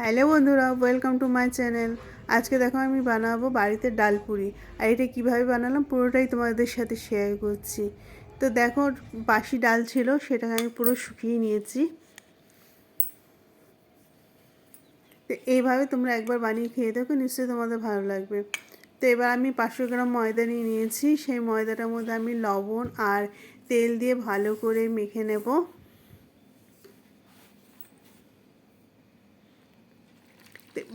Hello বন্ধুরা welcome to my channel আজকে দেখো আমি বানাবো বাড়িতে ডাল পুরি। আর এটা কীভাবে বানালাম পুরোটাই তোমাদের সাথে শেয়ার করছি। তো দেখো, বাসি ডাল ছিল, সেটাকে আমি পুরো শুকিয়ে নিয়েছি। তো এইভাবে তোমরা একবার বানিয়ে খেয়ে দেখো, নিশ্চয়ই তোমাদের ভালো লাগবে। তো এবার আমি পাঁচশো গ্রাম ময়দা নিয়ে নিয়েছি। সেই ময়দাটার মধ্যে আমি লবণ আর তেল দিয়ে ভালো করে মেখে নেব।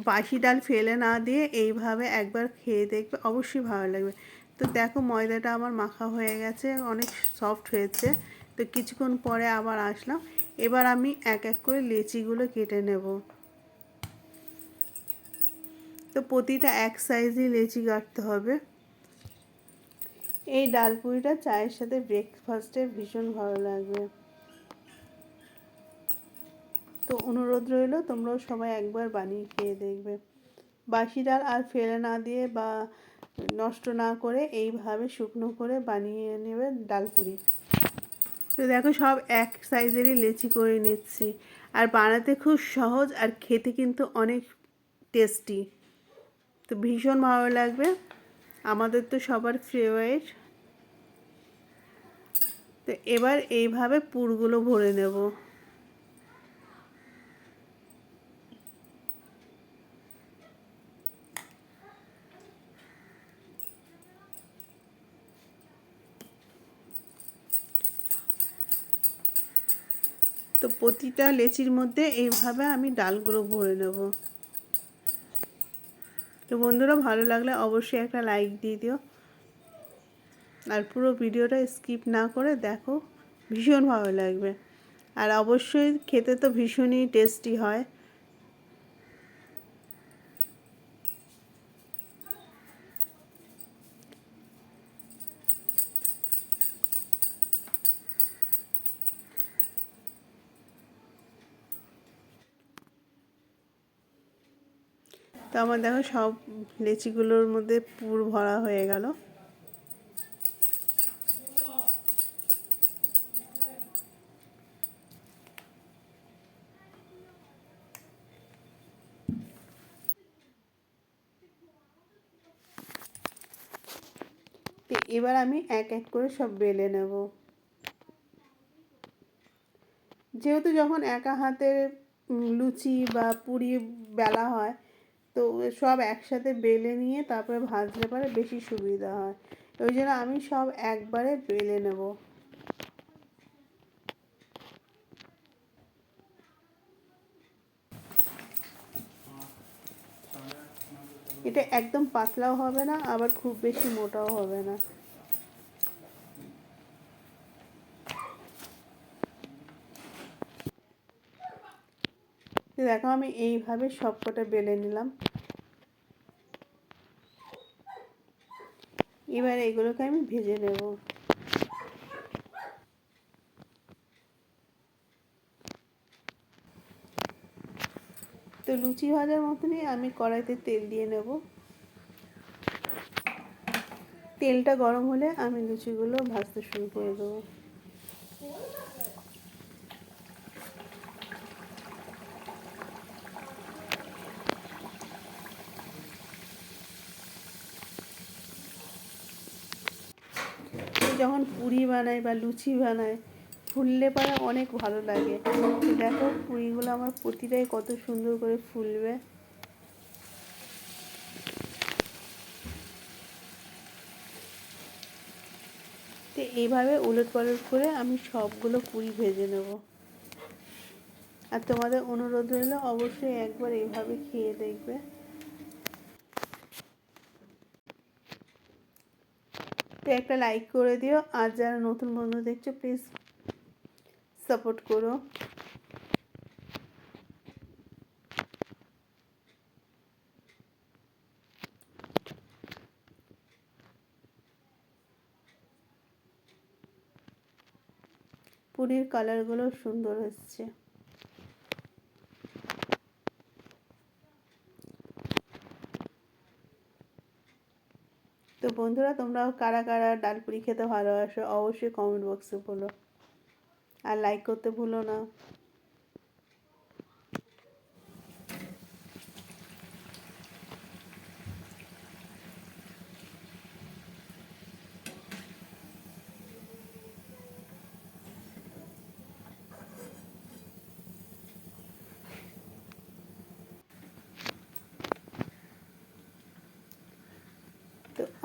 বাসি ডাল ফেলে না দিয়ে এইভাবে একবার খেয়ে দেখবে, অবশ্যই ভালো লাগবে। তো দেখো ময়দাটা আমার মাখা হয়ে গেছে, অনেক সফট হয়েছে। তো কিছুক্ষণ পরে আবার আসলাম। এবার আমি এক এক করে লেচিগুলো কেটে নেব। তো প্রতিটা এক সাইজই লেচি কাটতে হবে। এই ডালপুরিটা চায়ের সাথে ব্রেকফাস্টে ভীষণ ভালো লাগবে। তো অনুরোধ রইল, তোমরাও সবাই একবার বানিয়ে খেয়ে দেখবে। বাসি ডাল আর ফেলে না দিয়ে বা নষ্ট না করে এইভাবে শুকনো করে বানিয়ে নেবে ডাল পুরি। তো দেখো সব এক সাইজেরই লেচি করে নিচ্ছি। আর বানাতে খুব সহজ আর খেতে কিন্তু অনেক টেস্টি। তো ভীষণ ভালো লাগবে। আমাদের তো সবার ফেভারিট তো এবার এইভাবে পুরগুলো ভরে নেব। তো প্রতিটা লেচির মধ্যে এইভাবে আমি ডালগুলো ভরে নেব। তো বন্ধুরা, ভালো লাগলে অবশ্যই একটা লাইক দিয়ে দিও। আর পুরো ভিডিওটা স্কিপ না করে দেখো, ভীষণ ভালো লাগবে। আর অবশ্যই খেতে তো ভীষণই টেস্টি হয়। তো আমার দেখো সব লেচিগুলোর মধ্যে পুর ভরা হয়ে গেল। এবার আমি এক এক করে সব বেলে নেব। যেহেতু যখন একা হাতে লুচি বা পুরি বেলা হয় তো সব একসাথে বেলে নিয়ে তারপরে ভাজলে পরে বেশি সুবিধা হয়। ওই জন্য আমি সব একবারে বেলে নেব। এটা একদম পাতলাও হবে না, আবার খুব বেশি মোটাও হবে না। দেখো আমি এইভাবে সবকটা বেলে নিলাম। এবার এগুলোকে আমি ভেজে নেব। তো লুচি ভাজার মতনই আমি কড়াইতে তেল দিয়ে নেব। তেলটা গরম হলে আমি লুচিগুলো ভাজতে শুরু করে দেবো। যখন পুরি বানাই বা লুচি বানাই, ফুললে পরে অনেক ভালো লাগে। দেখো পুরিগুলো আমার প্রতিটাই কত সুন্দর করে ফুলবে। তো এইভাবে উলট পালট করে আমি সবগুলো পুরি ভেজে নেব। আর তোমাদের অনুরোধ রইল অবশ্যই একবার এইভাবে খেয়ে দেখবে। তো একটা লাইক করে দিও। আর যারা নতুন বন্ধু দেখছ প্লিজ সাপোর্ট করো। পুরীর কালারগুলো সুন্দর হচ্ছে। তো বন্ধুরা, তোমরাও কারা কারা ডাল পুরি খেতে ভালোবাসো, অবশ্যই কমেন্ট বক্সে বলো। আর লাইক করতে ভুলো না।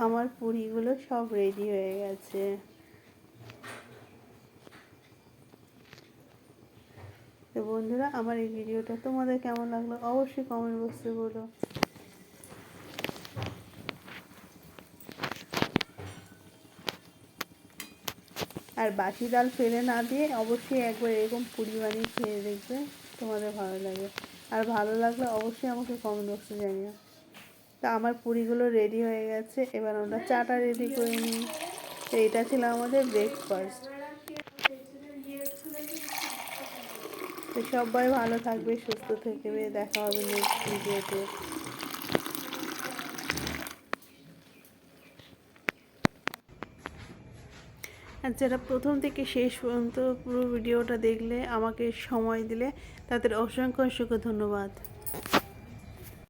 আমার পুরিগুলো সব রেডি হয়ে গেছে। তো বন্ধুরা, আমার এই ভিডিওটা তোমাদের কেমন লাগল অবশ্যই কমেন্ট বক্সে বলো। আর বাসি ডাল ফেলে না দিয়ে অবশ্যই একবার এরকম পুরি বানিয়ে খেয়ে দেখবে, তোমাদের ভালো লাগে। আর ভালো লাগলে অবশ্যই আমাকে কমেন্ট বক্সে জানিও। তা আমার পুরিগুলো রেডি হয়ে গেছে। এবার আমরা চাটা রেডি করে নিই। তো এটা ছিল আমাদের ব্রেকফাস্ট তো সবাই ভালো থাকবে, সুস্থ থাকবে। দেখা হবে নেক্সট ভিডিওতে আর যারা প্রথম থেকে শেষ পর্যন্ত পুরো ভিডিওটা দেখলে আমাকে সময় দিলে, তাদের অসংখ্য অসংখ্য ধন্যবাদ।